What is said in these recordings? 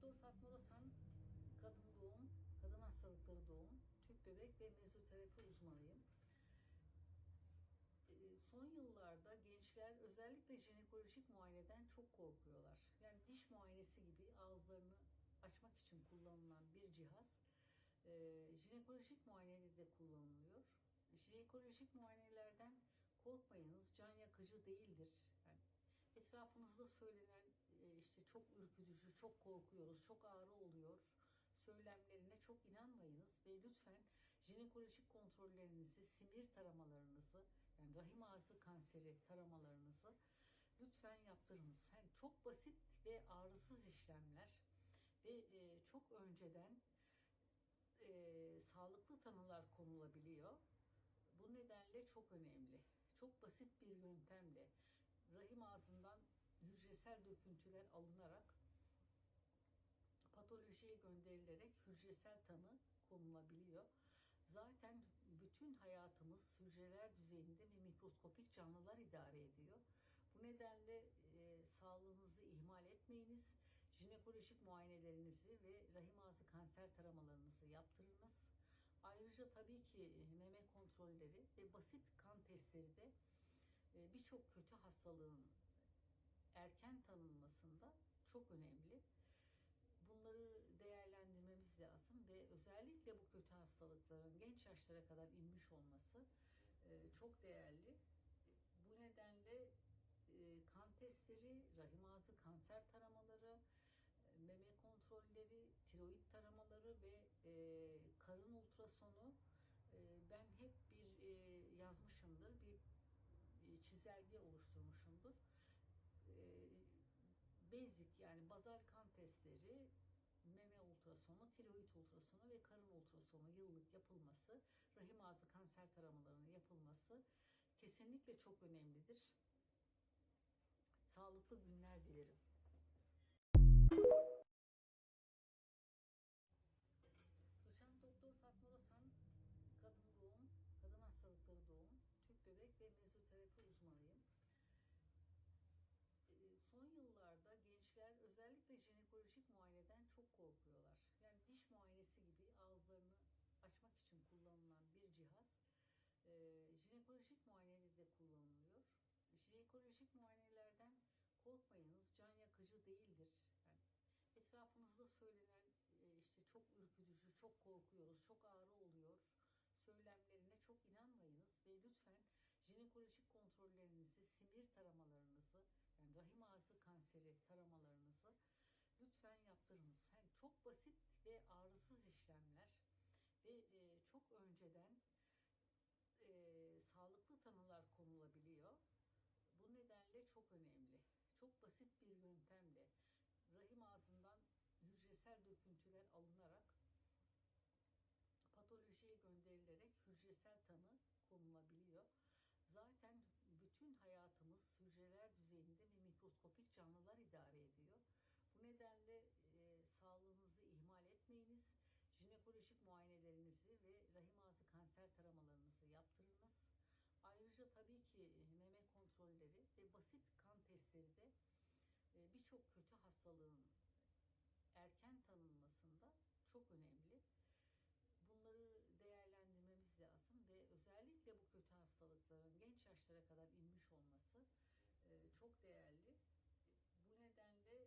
Doktor Fatma Rosan, kadın doğum, kadın hastalıkları doğum, tüp bebek ve mezoterapi uzmanıyım. Ee, Son yıllarda gençler özellikle jinekolojik muayeneden çok korkuyorlar. Yani diş muayenesi gibi ağızlarını açmak için kullanılan bir cihaz e, jinekolojik muayenede de kullanılıyor. Jinekolojik muayenelerden korkmayınız, can yakıcı değildir. Yani etrafınızda söylenen e, işte çok ürkütücü, korkuyoruz, çok ağrı oluyor söylemlerine çok inanmayınız ve lütfen jinekolojik kontrollerinizi, simir taramalarınızı, yani rahim ağzı kanseri taramalarınızı lütfen yaptırınız. Yani çok basit ve ağrısız işlemler ve e, çok önceden e, sağlıklı tanılar konulabiliyor. Bu nedenle çok önemli. Çok basit bir yöntemle rahim ağzından hücresel döküntüler alınarak patolojiye gönderilerek hücresel tanı konulabiliyor. Zaten bütün hayatımız hücreler düzeyinde ve mikroskopik canlılar idare ediyor. Bu nedenle e, sağlığınızı ihmal etmeyiniz. Jinekolojik muayenelerinizi ve rahim ağzı kanser taramalarınızı yaptırınız. Ayrıca tabii ki meme kontrolleri ve basit kan testleri de e, birçok kötü hastalığın erken tanınmasında çok önemli bunları değerlendirmemiz lazım ve özellikle bu kötü hastalıkların genç yaşlara kadar inmiş olması e, çok değerli. Bu nedenle e, kan testleri, rahim ağzı kanser taramaları, e, meme kontrolleri, tiroid taramaları ve karın ultrasonu ben hep bir yazmışımdır, bir çizelge oluşturmuşumdur basic yani bazal kan testleri, meme ultrasonu, tiroid ultrasonu yıllık yapılması, rahim ağzı kanser taramalarının yapılması kesinlikle çok önemlidir. Sağlıklı günler dilerim. Doçent Doktor Fatma Rosan, kadın doğum, kadın hastalıkları doğum, tüp bebek ve mezoterapi uzmanıyım. Ee, Son yıllarda gençler özellikle jinekolojik muayeneden çok korkuyorlar. Yani diş muayenesi gibi ağızlarını açmak için kullanılan bir cihaz e, jinekolojik muayenede de kullanılıyor. Jinekolojik muayenelerden korkmayınız, can yakıcı değildir. Yani etrafınızda söylenen e, işte çok ürkütücü, çok korkuyoruz, çok ağrı oluyor söylemlerine çok inanmayınız ve lütfen jinekolojik kontrollerinizi, simir taramalarınızı, yani rahim ağzı kanseri taramalarınızı lütfen yaptırınız. Yani çok basit ve ağrısız işlemler ve e, çok önceden e, sağlıklı tanılar konulabiliyor. Nedenle çok önemli. Çok basit bir yöntemle rahim ağzından hücresel döküntüler alınarak patolojiye gönderilerek hücresel tanı konulabiliyor. Zaten bütün hayatımız hücreler düzeyinde ve mikroskopik canlılar idare ediyor. Bu nedenle e, sağlığınızı ihmal etmeyiniz. Jinekolojik muayenelerinizi ve rahim ağzı kanser taramalarınızı yaptırınız. Ayrıca tabii ki meme kontrolleri ve basit kan testleri de e, birçok kötü hastalığın erken tanınmasında çok önemli bunları değerlendirmemiz lazım ve özellikle bu kötü hastalıkların genç yaşlara kadar inmiş olması e, çok değerli. Bu nedenle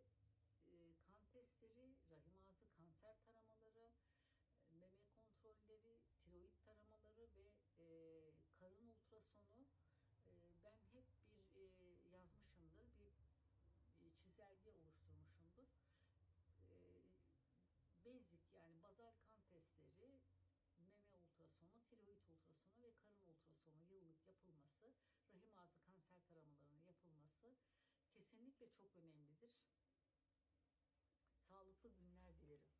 e, kan testleri, rahim ağzı kanser taramaları, e, meme kontrolleri, tiroid taramaları ve karın ultrasonu ben hep bir yazmışımdır, bir çizelge oluşturmuşumdur basic yani bazal kan testleri, meme ultrasonu, tiroid ultrasonu ve karın ultrasonu yıllık yapılması, rahim ağzı kanser taramalarının yapılması kesinlikle çok önemlidir. Sağlıklı günler dilerim.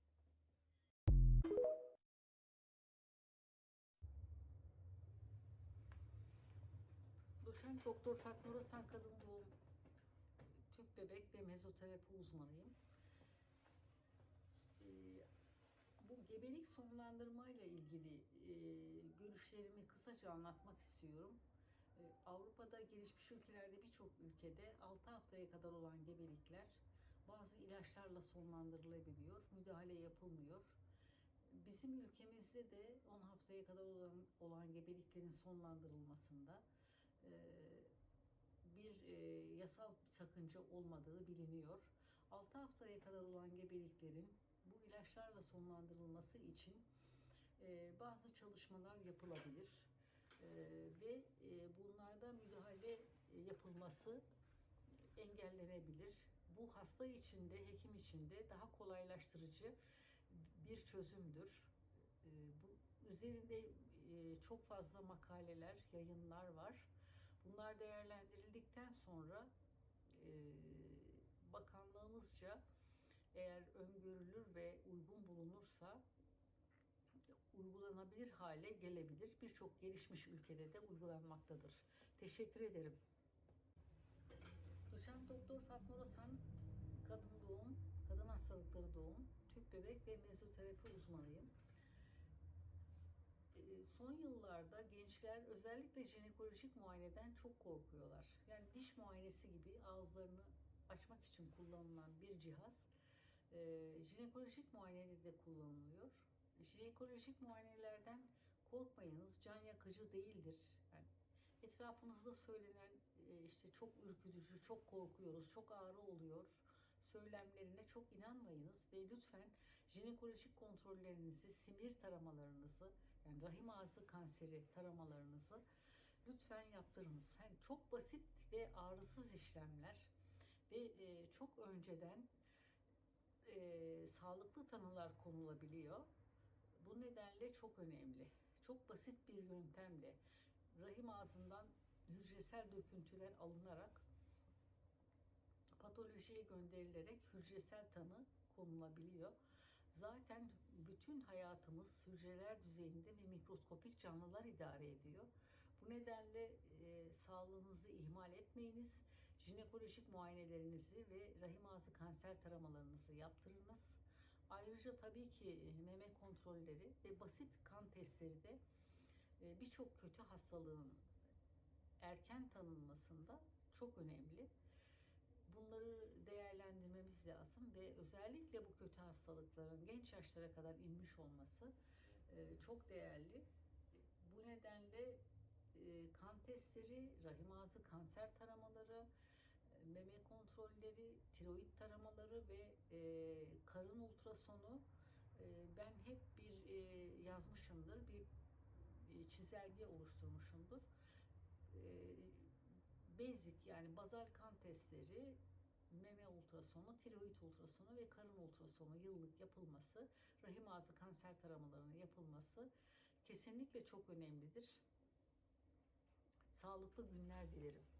Doçent Doktor Fatma Rosan Kadın Doğum Bebek ve Mezoterapi uzmanıyım. Ee, bu gebelik sonlandırmayla ilgili e, görüşlerimi kısaca anlatmak istiyorum. E, Avrupa'da gelişmiş ülkelerde birçok ülkede 6 haftaya kadar olan gebelikler bazı ilaç ilaçlarla sonlandırılabiliyor. Müdahale yapılmıyor. Bizim ülkemizde de 10 haftaya kadar olan, olan gebeliklerin sonlandırılmasında e, bir e, yasal sakınca olmadığı biliniyor. 6 haftaya kadar olan gebeliklerin bu ilaçlarla sonlandırılması için e, bazı çalışmalar yapılabilir E, ve e, bunlarda müdahale yapılması engellenebilir. Bu hasta için de hekim için de daha kolaylaştırıcı bir çözümdür. E, bu üzerinde e, çok fazla makaleler, yayınlar var. Bunlar değerlendirildikten sonra e, bakanlığımızca eğer öngörülür ve uygun bulunursa uygulanabilir hale gelebilir. Birçok gelişmiş ülkede de uygulanmaktadır. Teşekkür ederim. Doçent Doktor Fatma Rosan, kadın doğum, kadın hastalıkları doğum, tüp bebek ve mezoterapi uzmanıyım. Ee, Son yıllarda gençler özellikle jinekolojik muayeneden çok korkuyorlar. Yani diş muayenesi gibi ağızlarını açmak için kullanılan bir cihaz e, jinekolojik muayenede de kullanılıyor. Jinekolojik muayenelerden korkmayınız, can yakıcı değildir. Yani etrafınızda söylenen e, işte çok ürkütücü, çok korkuyoruz, çok ağrı oluyor söylemlerine çok inanmayınız ve lütfen jinekolojik kontrollerinizi, simir taramalarınızı, yani rahim ağzı kanseri taramalarınızı lütfen yaptırınız. Yani çok basit ve ağrısız işlemler ve e, çok önceden e, sağlıklı tanılar konulabiliyor. Bu nedenle çok önemli. Çok basit bir yöntemle rahim ağzından hücresel döküntüler alınarak patolojiye gönderilerek hücresel tanı konulabiliyor. Zaten bütün hayatımız hücreler düzeyinde ve mikroskopik canlılar idare ediyor. Bu nedenle e, sağlığınızı ihmal etmeyiniz. Jinekolojik muayenelerinizi ve rahim ağzı kanser taramalarınızı yaptırınız. Ayrıca tabii ki meme kontrolleri ve basit kan testleri de e, birçok kötü hastalığın erken tanınmasında çok önemli. Bunları değerlendirmemiz lazım ve özellikle bu kötü hastalıkların genç yaşlara kadar inmiş olması e, çok değerli. Bu nedenle e, kan testleri, rahim ağzı kanser taramaları, e, meme kontrolleri, tiroid taramaları ve karın ultrasonu ben hep bir yazmışımdır, bir çizelge oluşturmuşumdur basic yani bazal kan testleri, meme ultrasonu, tiroid ultrasonu ve karın ultrasonu yıllık yapılması, rahim ağzı kanser taramalarının yapılması kesinlikle çok önemlidir. Sağlıklı günler dilerim.